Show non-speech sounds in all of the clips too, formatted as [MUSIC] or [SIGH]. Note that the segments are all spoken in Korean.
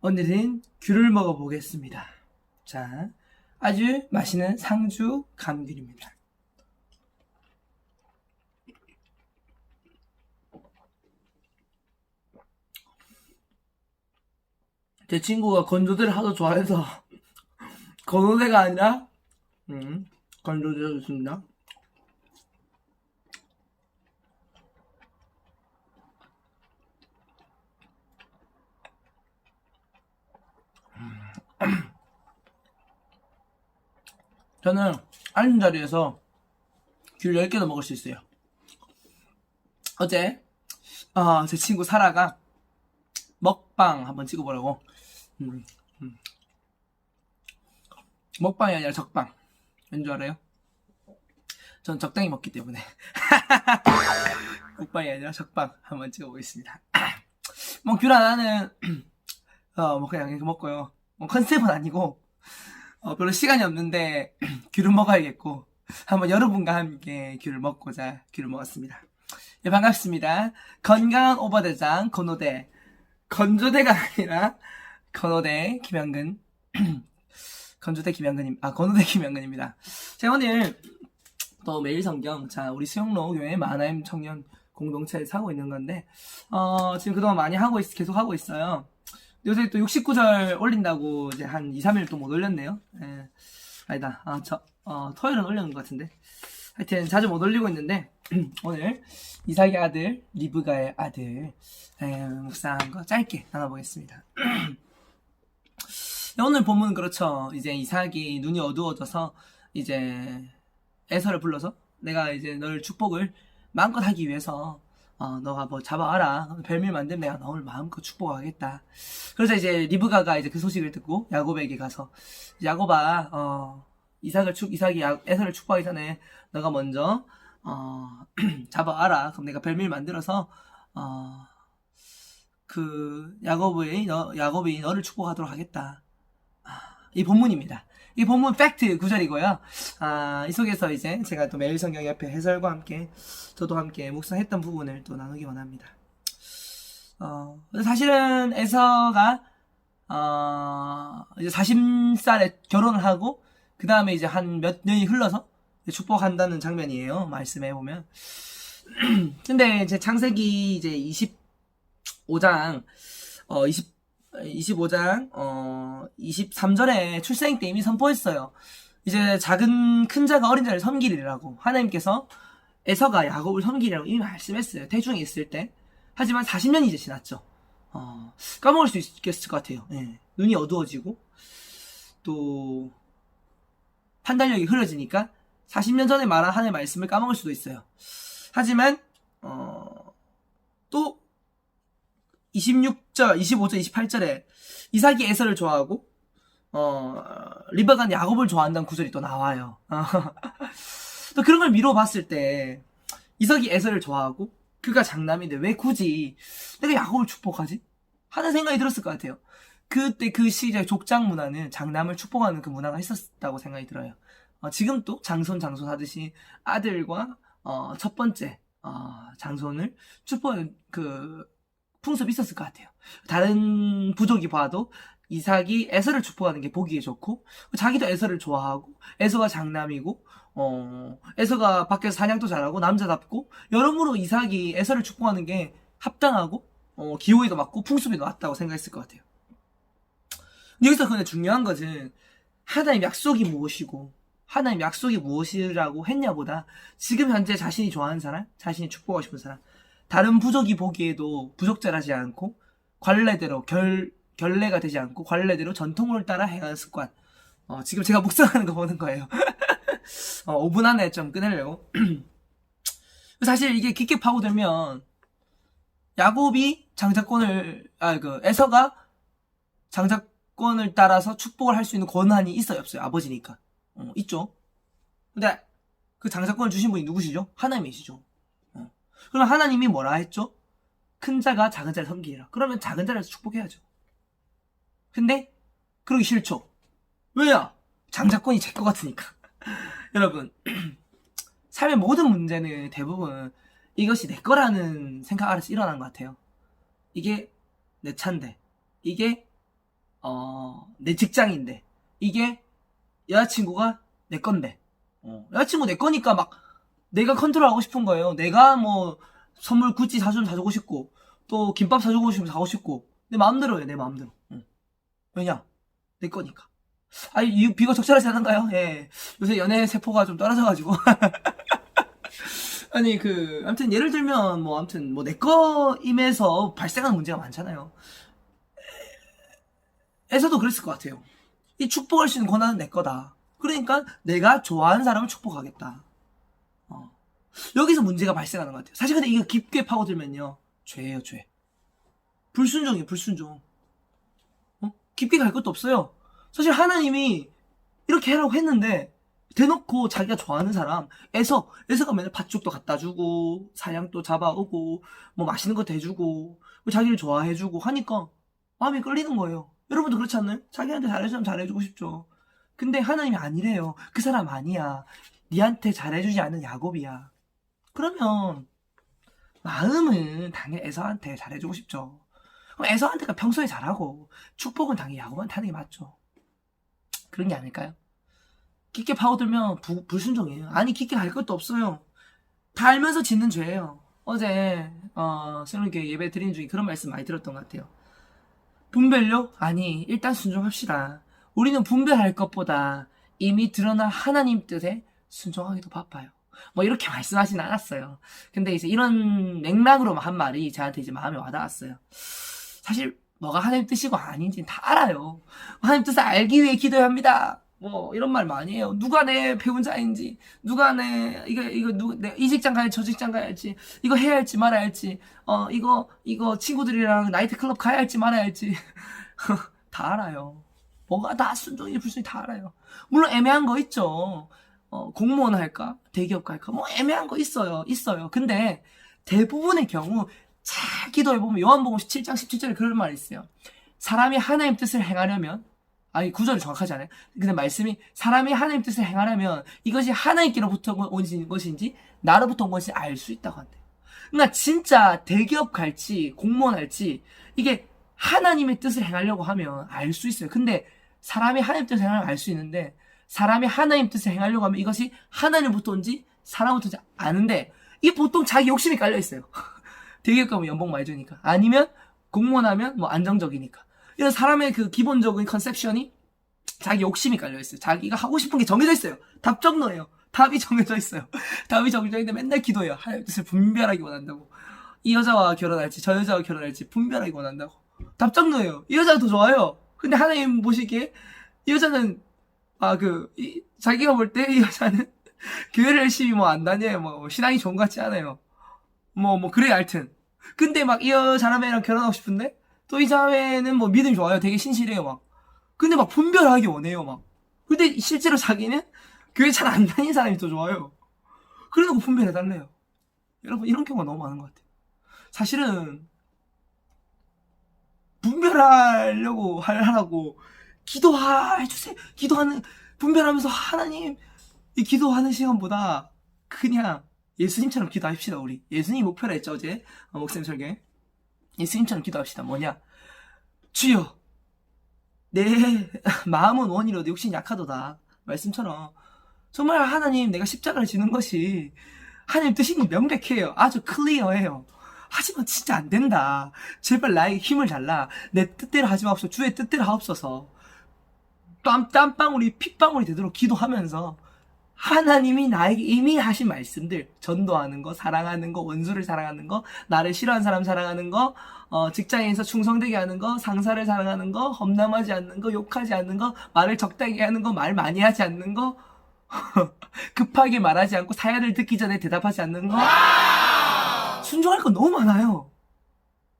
오늘은 귤을 먹어보겠습니다. 자, 아주 맛있는 상주 감귤입니다. 제 친구가 건조대를 하도 좋아해서 [LAUGHS] 건조대가 아니라 음, 건조대가 좋습니다. 저는 앉은 자리에서 귤 10개도 먹을 수 있어요. 어제 아, 제 친구 사라가 먹방 한번 찍어보려고. 음, 음. 먹방이 아니라 적방. 왠줄 알아요? 전 적당히 먹기 때문에. [LAUGHS] 먹방이 아니라 적방 한번 찍어보겠습니다. [CLEARS THROAT] 뭐 귤 하나는 [CLEARS THROAT] 어 뭐 그냥 이렇게 먹고요. 뭐 컨셉은 아니고 어, 별로 시간이 없는데 [CLEARS THROAT] 귤을 먹어야겠고 한번 여러분과 함께 귤을 먹고자 귤을 먹었습니다. 예, 반갑습니다. 건강한 오버대장 건호대 건조대가 아니라 건호대 김영근 [CLEARS THROAT] 건조대 김영근임 아 건호대 김영근입니다. 제가 오늘 또 매일 성경 자 우리 수영로 교회 만화임 청년 공동체에서 하고 있는 건데 어, 지금 그동안 많이 하고 있, 계속 하고 있어요. 요새 또 69절 올린다고 이제 한 2, 3일 또 못 올렸네요. 예. 아니다. 아, 저, 어, 토요일은 올렸는 것 같은데. 하여튼 자주 못 올리고 있는데, [CLEARS THROAT] 오늘 이삭의 아들, 리브가의 아들, 예, 묵상한 거 짧게 나눠보겠습니다. [CLEARS THROAT] 오늘 본문은 그렇죠. 이제 이삭이 눈이 어두워져서 이제 에서를 불러서 내가 이제 너를 축복을 마음껏 하기 위해서 어, 너가 뭐 잡아와라. 별밀 만들면 내가 너를 마음껏 축복하겠다. 그래서 이제 리브가가 이제 그 소식을 듣고 야곱에게 가서 야곱아, 어, 이삭을 축, 이삭이 야, 에서를 축복하기 전에 너가 먼저 어, [CLEARS THROAT] 잡아와라. 그럼 내가 별밀 만들어서 어, 그 야곱의 너, 야곱이 너를 축복하도록 하겠다. 아, 이 본문입니다. 이 본문 팩트 구절이고요. 아, 이 속에서 이제 제가 또 매일 성경 옆에 해설과 함께 저도 함께 묵상했던 부분을 또 나누기 원합니다. 어, 사실은 에서가 어, 이제 40살에 결혼을 하고 그 다음에 이제 한 몇 년이 흘러서 축복한다는 장면이에요. 말씀해 보면. [CLEARS THROAT] 근데 이제 창세기 이제 25장 어 20, 25장 어 23절에 출생 때 이미 선포했어요. 이제 작은 큰 자가 어린 자를 섬기리라고 하나님께서 에서가 야곱을 섬기리라고 이미 말씀했어요. 태중에 있을 때. 하지만 40년이 이제 지났죠. 어, 까먹을 수 있겠을 것 같아요. 예. 눈이 어두워지고 또 판단력이 흐려지니까 40년 전에 말한 하나님의 말씀을 까먹을 수도 있어요. 하지만 어, 또 26 절, 25절, 28절에 이삭이 에서를 좋아하고 어, 리바가 야곱을 좋아한다는 구절이 또 나와요. [LAUGHS] 또 그런 걸 미뤄 봤을 때 이삭이 에서를 좋아하고 그가 장남인데 왜 굳이 내가 야곱을 축복하지? 하는 생각이 들었을 것 같아요. 그때 그 시기의 족장 문화는 장남을 축복하는 그 문화가 있었다고 생각이 들어요. 어, 지금 또 장손 장손 하듯이 아들과 어, 첫 번째 어, 장손을 축복하는 그 풍습이 있었을 것 같아요. 다른 부족이 봐도 이삭이 에서를 축복하는 게 보기에 좋고 자기도 에서를 좋아하고 에서가 장남이고 어 에서가 밖에서 사냥도 잘하고 남자답고 여러모로 이삭이 에서를 축복하는 게 합당하고 어 기호에도 맞고 풍습에도 맞다고 생각했을 것 같아요. 여기서 근데 중요한 것은 하나님 약속이 무엇이고 하나님 약속이 무엇이라고 했냐보다 지금 현재 자신이 좋아하는 사람, 자신이 축복하고 싶은 사람, 다른 부족이 보기에도 부족절하지 않고 관례대로 결 결례가 되지 않고 관례대로 전통을 따라 행하는 습관. 어, 지금 제가 [LAUGHS] 묵상하는 거 보는 거예요. [LAUGHS] 어, 5분 안에 좀 끊으려고. [CLEARS THROAT] 사실 이게 깊게 파고들면 야곱이 장자권을 아 그 에서가 장자권을 따라서 축복을 할 수 있는 권한이 있어요 없어요 아버지니까 어, 있죠. 근데 그 장자권을 주신 분이 누구시죠? 하나님이시죠. 어. 그럼 하나님이 뭐라 했죠? 큰 자가 작은 자를 섬기라. 그러면 작은 자를 축복해야죠. 근데 그러기 싫죠. 왜야? 장자권이 제 것 같으니까. [LAUGHS] 여러분 [CLEARS THROAT] 삶의 모든 문제는 대부분 이것이 내 거라는 생각 아래서 일어난 것 같아요. 이게 내 차인데 이게 어, 내 직장인데 이게 여자친구가 내 건데 어, 여자친구 내 거니까 막 내가 컨트롤하고 싶은 거예요. 내가 뭐 선물 구찌 사주면 사주고 싶고 또 김밥 사주고 싶으면 사고 싶고 내 마음대로 해 내 마음대로. 응. 왜냐 내 거니까. 아니 이 비가 적절하지 않은가요? 예. 요새 연애 세포가 좀 떨어져가지고. [LAUGHS] 아니 그 아무튼 예를 들면 뭐 아무튼 뭐 내 거임에서 발생하는 문제가 많잖아요. 에서도 그랬을 것 같아요. 이 축복할 수 있는 권한은 내 거다. 그러니까 내가 좋아하는 사람을 축복하겠다. 어. 여기서 문제가 발생하는 것 같아요. 사실 근데 이거 깊게 파고들면요. 죄예요, 죄. 불순종이에요, 불순종. 어? 깊게 갈 것도 없어요. 사실 하나님이 이렇게 해라고 했는데 대놓고 자기가 좋아하는 사람 에서 에서가 맨날 팥죽도 갖다 주고 사냥도 잡아오고 뭐 맛있는 거 대주고 뭐 자기를 좋아해주고 하니까 마음이 끌리는 거예요. 여러분도 그렇지 않나요? 자기한테 잘해주면 잘해주고 싶죠. 근데 하나님이 아니래요. 그 사람 아니야. 니한테 잘해주지 않은 야곱이야. 그러면 마음은 당연히 에서한테 잘해주고 싶죠. 그럼 에서한테가 평소에 잘하고 축복은 당연히 야곱한테 하는 게 맞죠. 그런 게 아닐까요? 깊게 파고들면 부- 불순종이에요. 아니 깊게 갈 것도 없어요. 다 알면서 짓는 죄예요. 어제 어, 새롭게 예배 드린 중에 그런 말씀 많이 들었던 것 같아요. 분별력? 아니 일단 순종합시다. 우리는 분별할 것보다 이미 드러난 하나님 뜻에 순종하기도 바빠요. 뭐 이렇게 [LAUGHS] 말씀하진 않았어요. 근데 이제 이런 맥락으로 한 말이 저한테 이제 마음에 와닿았어요. 사실 뭐가 하나님 뜻이고 아닌지는 다 알아요. 하나님 뜻을 알기 위해 기도해야 합니다. 뭐 이런 말 많이 해요. 누가 내 배운자인지, 누가 내 이거 이거 누 내 이 직장 가야 저 직장 가야 할지, 이거 해야 할지 말아야 할지, 어 이거 이거 친구들이랑 나이트 클럽 가야 할지 말아야 할지 [LAUGHS] 다 알아요. 뭐가 다 순종이 불순이 다 알아요. 물론 애매한 거 있죠. 어, 공무원 할까? 대기업 갈까? 뭐 애매한 거 있어요. 있어요. 근데 대부분의 경우 잘 기도해보면 요한복음 17장 17절에 그런 말이 있어요. 사람이 하나님 뜻을 행하려면 아니 구절이 정확하지 않아요. 근데 말씀이 사람이 하나님 뜻을 행하려면 이것이 하나님께로부터 온 것인지 나로부터 온 것인지 알 수 있다고 한대요. 그러니까 진짜 대기업 갈지 공무원 할지 이게 하나님의 뜻을 행하려고 하면 알 수 있어요. 근데 사람이 하나님 뜻을 행하면 알 수 있는데 사람이 하나님 뜻을 행하려고 하면 이것이 하나님부터 온지 사람부터 온지 아는데 이게 보통 자기 욕심이 깔려 있어요. 대기업 가면 연봉 많이 주니까 아니면 공무원 하면 뭐 안정적이니까 이런 사람의 그 기본적인 컨셉션이 자기 욕심이 깔려 있어요. 자기가 하고 싶은 게 정해져 있어요. 답정너예요. 답이 [LAUGHS] 정해져 있어요. 답이 정해져 있는데 맨날 기도해요. 하나님 뜻을 분별하기 원한다고. 이 여자와 결혼할지 저 여자와 결혼할지 분별하기 원한다고. 답정너예요. 이 여자가 더 좋아요. 근데 하나님 보시기에 이 여자는 아그 자기가 볼 때 이 여자는 [LAUGHS] 교회를 열심히 뭐 안 다녀요. 뭐 신앙이 좋은 것 같지 않아요. 뭐 뭐 그래 하여튼. 근데 막이 사람이랑 결혼하고 싶은데 또 이 자매는 뭐 믿음이 좋아요. 되게 신실해요, 막. 근데 막 분별하기 원해요, 막. 근데 실제로 자기는 교회 잘 안 다니는 사람이 더 좋아요. 그래놓고 분별해달래요. 여러분, 이런 경우가 너무 많은 것 같아요. 사실은, 분별하려고 하라고, 기도해주세요. 기도하는, 분별하면서 하나님, 이 기도하는 시간보다 그냥 예수님처럼 기도합시다, 우리. 예수님 목표라 했죠, 어제. 어, 목사님 설계. 예수님처럼 기도합시다. 뭐냐? 주여, 내 [LAUGHS] 마음은 원이로도 욕심이 약하도다. 말씀처럼. 정말 하나님, 내가 십자가를 지는 것이 하나님 뜻이 명백해요. 아주 클리어해요. 하지만 진짜 안 된다. 제발 나에게 힘을 달라. 내 뜻대로 하지 마옵소서. 주의 뜻대로 하옵소서. 땀, 땀방울이 핏방울이 되도록 기도하면서 하나님이 나에게 이미 하신 말씀들 전도하는 거 사랑하는 거 원수를 사랑하는 거 나를 싫어하는 사람 사랑하는 거 어, 직장에서 충성되게 하는 거 상사를 사랑하는 거 험담하지 않는 거 욕하지 않는 거 말을 적당히 하는 거 말 많이 하지 않는 거 [LAUGHS] 급하게 말하지 않고 사연을 듣기 전에 대답하지 않는 거. 순종할 거 너무 많아요.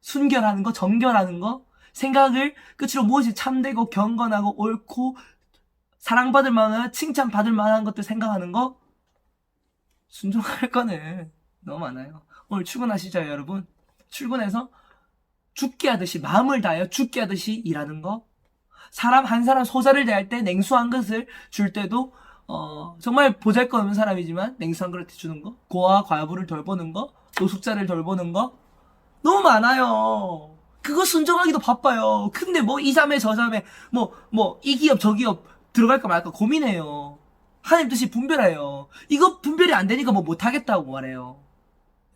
순결하는 거 정결하는 거 생각을 끝으로 무엇이 참되고 경건하고 옳고 사랑받을 만한 칭찬받을 만한 것들 생각하는 거 순종할 거는 너무 많아요. 오늘 출근하시죠, 여러분? 출근해서 죽게 하듯이 마음을 다하여 죽게 하듯이 일하는 거. 사람 한 사람 소자를 대할 때 냉수한 것을 줄 때도 어, 정말 보잘것없는 사람이지만 냉수한 그릇 주는 거, 고아 과부를 돌보는 거, 노숙자를 돌보는 거 너무 많아요. 그거 순정하기도 바빠요. 근데 뭐 이 자매 저 자매 뭐 뭐 이 기업 저 기업 들어갈까 말까 고민해요. 하나님 뜻이 분별해요. 이거 분별이 안 되니까 뭐 못하겠다고 말해요.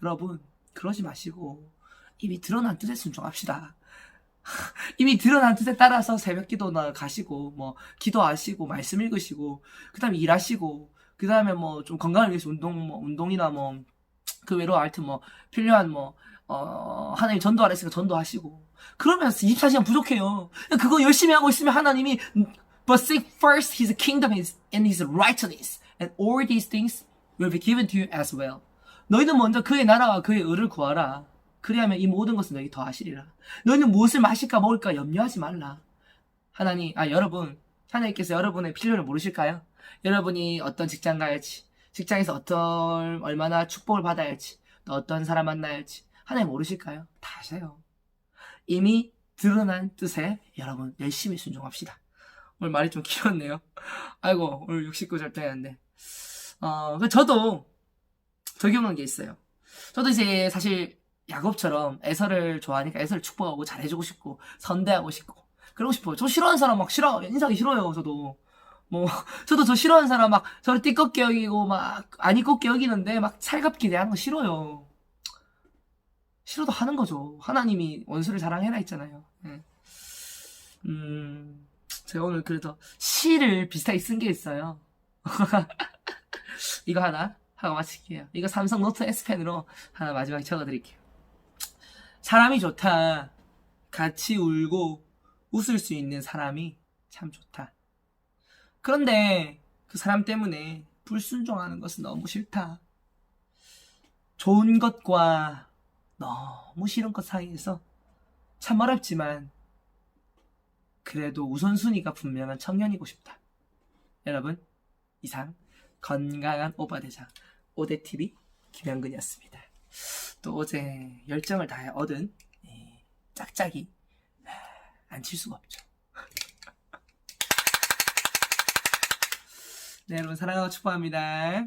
여러분 그러지 마시고 이미 드러난 뜻에 순종합시다. [LAUGHS] 이미 드러난 뜻에 따라서 새벽 기도나 가시고 뭐 기도하시고 말씀 읽으시고 그 다음에 일하시고 그 다음에 뭐 좀 건강을 위해서 운동 뭐 운동이나 뭐 그 외로 하여튼 뭐 필요한 뭐 어, 하나님 전도하라 했으니까 전도하시고 그러면 24시간 부족해요. 그거 열심히 하고 있으면 하나님이 But seek first his kingdom and his righteousness and all these things will be given to you as well. 너희는 먼저 그의 나라와 그의 의를 구하라. 그리하면 이 모든 것은 너희 더하시리라. 너희는 무엇을 마실까 먹을까 염려하지 말라. 하나님, 아 여러분, 하나님께서 여러분의 필요를 모르실까요? 여러분이 어떤 직장 가야지, 직장에서 어떤 얼마나 축복을 받아야 할지, 또 어떤 사람 만나야 할지 하나님 모르실까요? 다 아세요. 이미 드러난 뜻에 여러분 열심히 순종합시다. 오늘 말이 좀 길었네요. 아이고 오늘 69절 되는데 어, 그 저도 적용한 게 있어요. 저도 이제 사실 야곱처럼 에서를 좋아하니까 에서를 축복하고 잘해주고 싶고 선대하고 싶고 그러고 싶어요. 저 싫어하는 사람 막 싫어 인상이 싫어요. 저도 뭐 [LAUGHS] 저도 저 싫어하는 사람 막 저를 띠껍게 여기고 막 안 이껍게 여기는데 막 살갑게 대하는 거 싫어요. 싫어도 하는 거죠. 하나님이 원수를 사랑해라 했잖아요. 예. 음, 제가 오늘 그래서 시를 비슷하게 쓴 게 있어요. [LAUGHS] 이거 하나 하고 마칠게요. 이거 삼성 노트 S펜으로 하나 마지막에 적어드릴게요. 사람이 좋다. 같이 울고 웃을 수 있는 사람이 참 좋다. 그런데 그 사람 때문에 불순종하는 것은 너무 싫다. 좋은 것과 너무 싫은 것 사이에서 참 어렵지만 그래도 우선순위가 분명한 청년이고 싶다. 여러분 이상 건강한 오바대장 오대TV 김현근이었습니다. 또 어제 열정을 다해 얻은 이 짝짝이 안 칠 수가 없죠. [LAUGHS] 네 여러분 사랑하고 축복합니다.